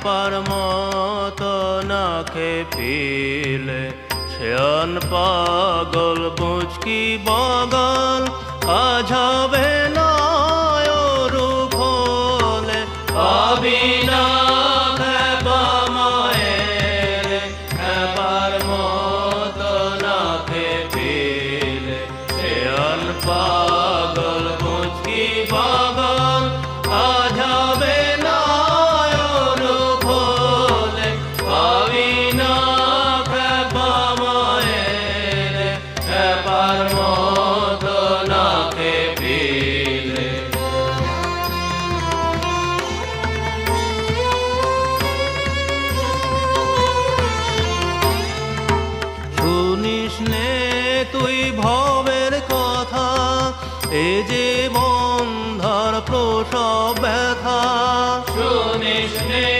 চাপার নাখে নাকে পিলে শেয়ান পাগল বুঝকি বগল আজ হবে নয় রূপ হলে আবিন তুই ভবের কথা এ যে বন্ধর প্রসব ব্যথা। শুনিস নে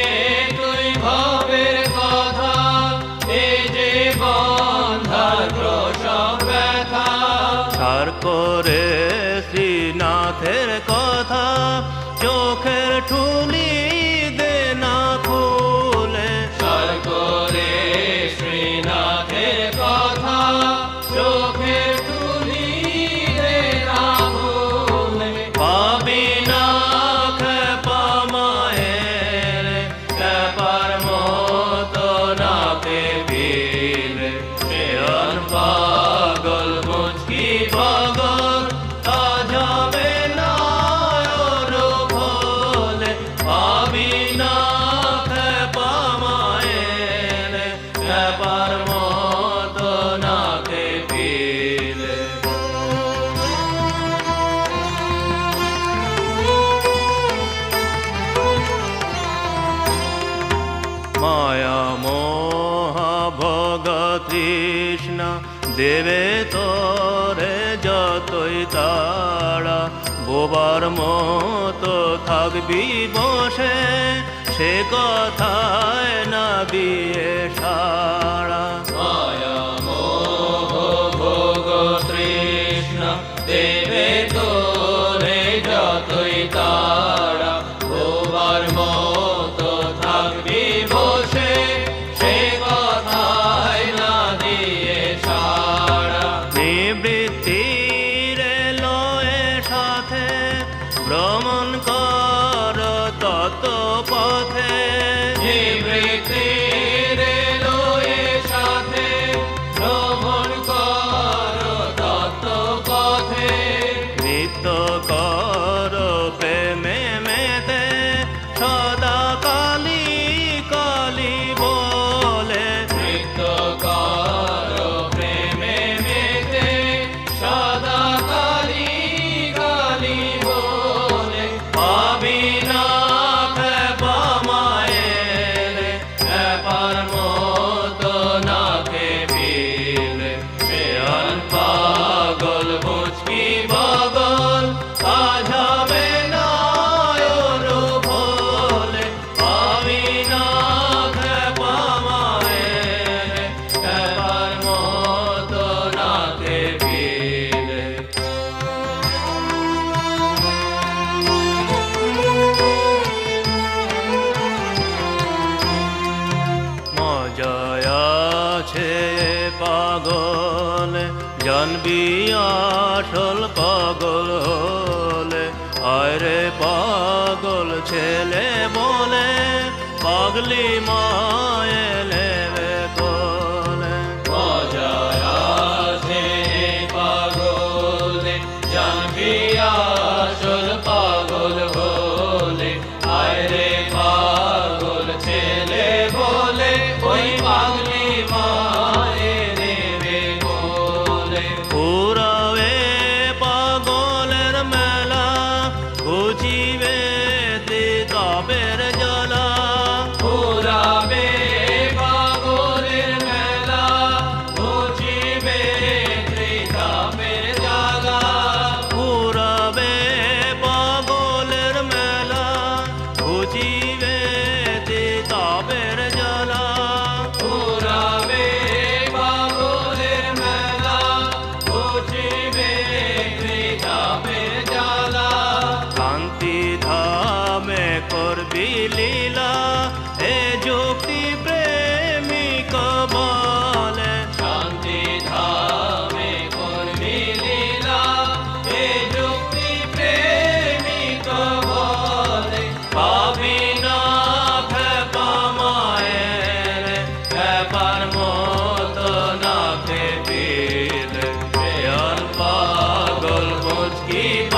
Joker tool নেবার মত নাকে পিলে মায়া মোহ দেবে তোরে যতই তারা বোবার মতো থাকবি বসে সে কথায় না বিয়ে সারা। মায়া মোহ ভোগ তৃষ্ণা দেবে তো আছে পাগল জানবি আসল পাগল। হলে রে পাগল ছেলে বলে পাগলি মা que